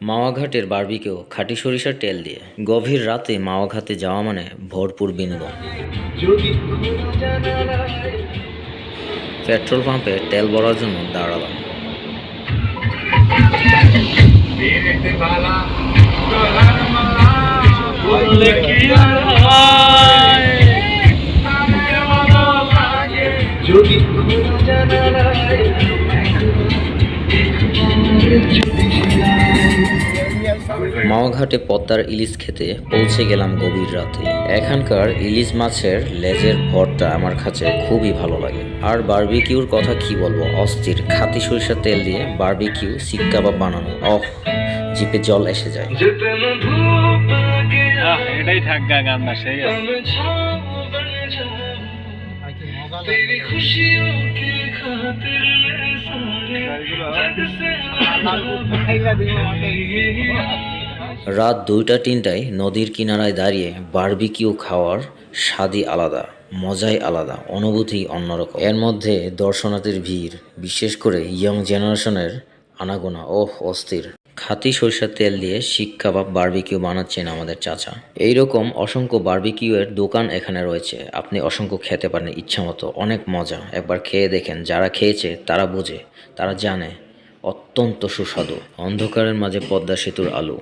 মাওয়াঘাটের বার্বিকেও খাঁটি সরিষার তেল দিয়ে গভীর রাতে মাওয়াঘাটে যাওয়া মানে ভরপুর বিনোদন। পেট্রোল পাম্পে তেল ভরার জন্য দাঁড়ালাম। যদি মাওয়াঘাটে পদ্মার ইলিশ খেতে পৌঁছে গেলাম গভীর রাতে। এখানকার ইলিশ মাছের লেজের ভরটা আমার কাছে খুবই ভালো লাগে। আর বার্বিকিউর কথা কি বলব? অস্থির। খাতি সরিষার তেল দিয়ে বার্বিকিউ সিক কাবাব বানানো। অহ জিপে জল এসে যায়। এটাই থাক গান না সেই রাত দুইটা তিনটায় নদীর কিনারায় দাঁড়িয়ে বার্বিকিউ খাওয়ার স্বাদই আলাদা, মজাই আলাদা অনুভূতি অন্যরকম। এর মধ্যে দর্শনার্থীর ভিড়, বিশেষ করে ইয়ং জেনারেশনের আনাগোনা, ওহ, অস্থির। খাতি সরিষার তেল দিয়ে শিক কাবাব বার্বিকিউ বানাচ্ছেন আমাদের চাচা। এইরকম অসংখ্য বার্বিকিউয়ের দোকান এখানে রয়েছে। আপনি অসংখ্য খেতে পারেন ইচ্ছা মতো অনেক মজা। একবার খেয়ে দেখেন। যারা খেয়েছে, তারা বোঝে। তারা জানে। অত্যন্ত সুস্বাদু। অন্ধকারের মাঝে পদ্মা সেতুর আলো।